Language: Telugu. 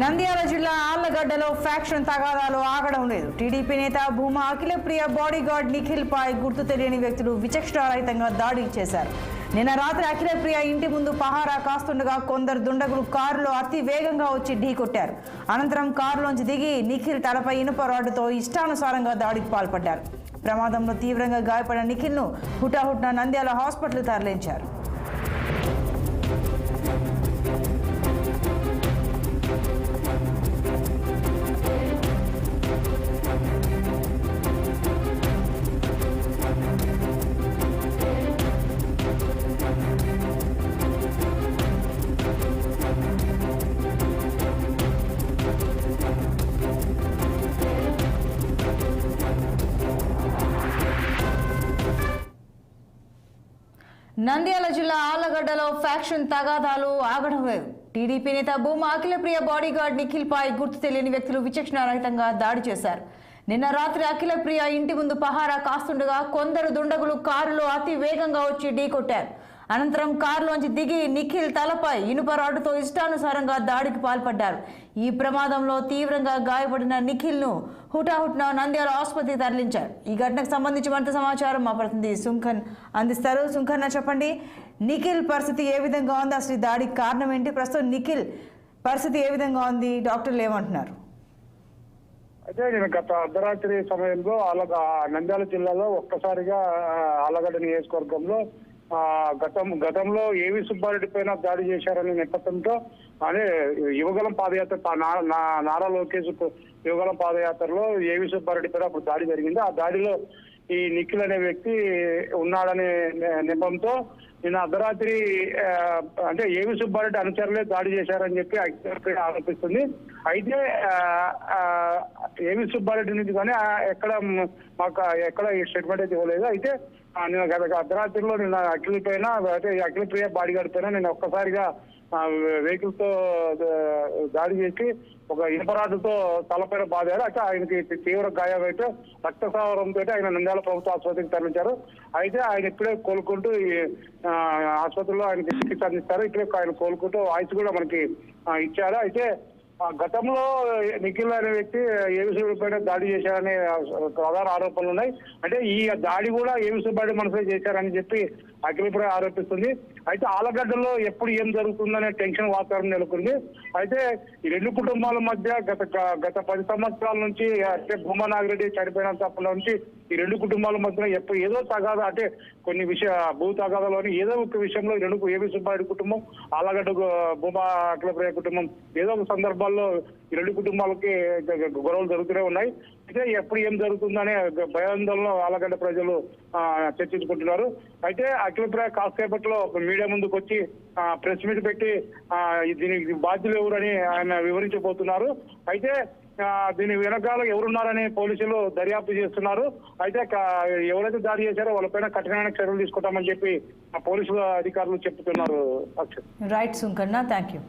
నంద్యాల జిల్లా ఆళ్ళగడ్డలో ఫ్యాక్షన్ తగాదాలు ఆగడం లేదు. టీడీపీ నేత భూమా అఖిలప్రియ బాడీగార్డ్ నిఖిల్ పై గుర్తు తెలియని వ్యక్తులు విచక్షణారహితంగా దాడి చేశారు. నిన్న రాత్రి అఖిలప్రియ ఇంటి ముందు పహారా కాస్తుండగా కొందరు దుండగులు కారులో అతి వేగంగా వచ్చి ఢీకొట్టారు అనంతరం కారులోంచి దిగి నిఖిల్ తలపై ఇనుప రాడ్డుతో ఇష్టానుసారంగా దాడికి పాల్పడ్డారు. ప్రమాదంలో తీవ్రంగా గాయపడిన నిఖిల్ను హుటాహుట్న నంద్యాల హాస్పిటల్ తరలించారు. నంద్యాల జిల్లా ఆళ్ళగడ్డలో ఫ్యాక్షన్ తగాదాలు ఆగడం లేదు టీడీపీ నేత భూమా అఖిలప్రియ బాడీగార్డ్ నిఖిల్ పై గుర్తు తెలియని వ్యక్తులు విచక్షణారహితంగా దాడి చేశారు. నిన్న రాత్రి అఖిలప్రియ ఇంటి ముందు పహారా కాస్తుండగా కొందరు దుండగులు కారులో అతి వేగంగా వచ్చి ఢీకొట్టారు. అనంతరం కారులోంచి దిగి నిఖిల్ తలపై ఇనుప రాడ్డుతో ఇష్టానుసారంగా దాడికి పాల్పడ్డారు. ఈ ప్రమాదంలో తీవ్రంగా గాయపడిన నిఖిల్ను హుటాహుట్న నంద్యాల ఆసుపత్రికి తరలించారు. ఈ ఘటనకు సంబంధించి మరింత సమాచారం మా ప్రతినిధి సుంఖన్ అందిస్తారు. సుంఖన్న చెప్పండి నిఖిల్ పరిస్థితి ఏ విధంగా ఉంది? అసలు దాడికి కారణం ఏంటి? ప్రస్తుతం నిఖిల్ పరిస్థితి ఏ విధంగా ఉంది? డాక్టర్లు ఏమంటున్నారు? అయితే నేను గత అర్ధరాత్రి సమయంలో ఆలగ నంద్యాల జిల్లాలో ఒక్కసారిగా ఆ, ఆలగడ్డ నియోజకవర్గంలో గతం గతంలో ఏవి సుబ్బారెడ్డి పైన దాడి చేశారనే నేపథ్యంతో అదే యువగలం పాదయాత్ర నా- నారా లోకేష్ యువగలం పాదయాత్రలో ఏవి సుబ్బారెడ్డి పైన అప్పుడు దాడి జరిగింది ఆ దాడిలో ఈ నిఖిల్ అనే వ్యక్తి ఉన్నాడనే నెపంతో నిన్న అర్ధరాత్రి అంటే ఏవి సుబ్బారెడ్డి అనుచరులే దాడి చేశారని చెప్పి ఆరోపిస్తుంది. అయితే ఏవి సుబ్బారెడ్డి నుంచి కానీ ఎక్కడ మాకు ఎక్కడ ఈ స్టేట్మెంట్ అయితే ఇవ్వలేదు. అయితే నేను నిన్న గత అర్ధరాత్రిలో నిన్న అఖిల్ పైన అయితే ఈ అఖిల్ ప్రియ బాడీగార్డ్ పైన నేను ఒక్కసారిగా వెహికల్తో దాడి చేసి ఒక ఇనపరాటుతో తలపైన బాధారు అయితే ఆయనకి తీవ్ర గాయమైతే రక్తసావరంతో ఆయన నంద్యాల ప్రభుత్వ ఆసుపత్రికి తరలించారు. అయితే ఆయన ఇప్పుడే కోలుకుంటూ ఈ ఆసుపత్రిలో ఆయనకి చికిత్స అందిస్తారు. ఇప్పుడే ఆయన కోలుకుంటూ వాయిస్ కూడా మనకి ఇచ్చారు. అయితే గతంలో నిఖిల్ అనే వ్యక్తి ఏవిసుడి దాడి చేశారనే ప్రధాన ఆరోపణలు ఉన్నాయి. అంటే ఈ దాడి కూడా ఏవిసుబాడి మనసులో చేశారని చెప్పి అఖిలప్రాయ ఆరోపిస్తుంది. అయితే ఆలగడ్డలో ఎప్పుడు ఏం జరుగుతుందనే టెన్షన్ వాతావరణం నెలకొంది. అయితే ఈ రెండు కుటుంబాల మధ్య గత గత పది సంవత్సరాల నుంచి అంటే భూమా నాగిరెడ్డి చనిపోయినంతప్పటి నుంచి ఈ రెండు కుటుంబాల మధ్య ఎప్పుడు ఏదో తగాద అంటే కొన్ని విషయ భూ తగాదాలోని ఏదో ఒక విషయంలో రెండు ఏవి సుబ్బారెడ్డి కుటుంబం ఆలగడ్డ భూమా అఖిలప్రియ కుటుంబం ఏదో ఒక సందర్భం కుటుంబాల్లో రెండు కుటుంబాలకి గొడవలు జరుగుతూనే ఉన్నాయి. అయితే ఎప్పుడు ఏం జరుగుతుందనే భయాందోళన ఆలగడ్డ ప్రజలు చర్చించుకుంటున్నారు. అయితే అఖిలప్రియ కాసేపట్లో మీడియా ముందుకు వచ్చి ప్రెస్ మీట్ పెట్టి దీనికి బాధ్యులు ఎవరని ఆయన వివరించబోతున్నారు. అయితే దీని వెనకాల ఎవరున్నారని పోలీసులు దర్యాప్తు చేస్తున్నారు. అయితే ఎవరైతే దాడి చేశారో వాళ్ళపైన కఠినమైన చర్యలు తీసుకుంటామని చెప్పి ఆ పోలీసుల అధికారులు చెప్తున్నారు రైట్ సుంకన్న థ్యాంక్ యూ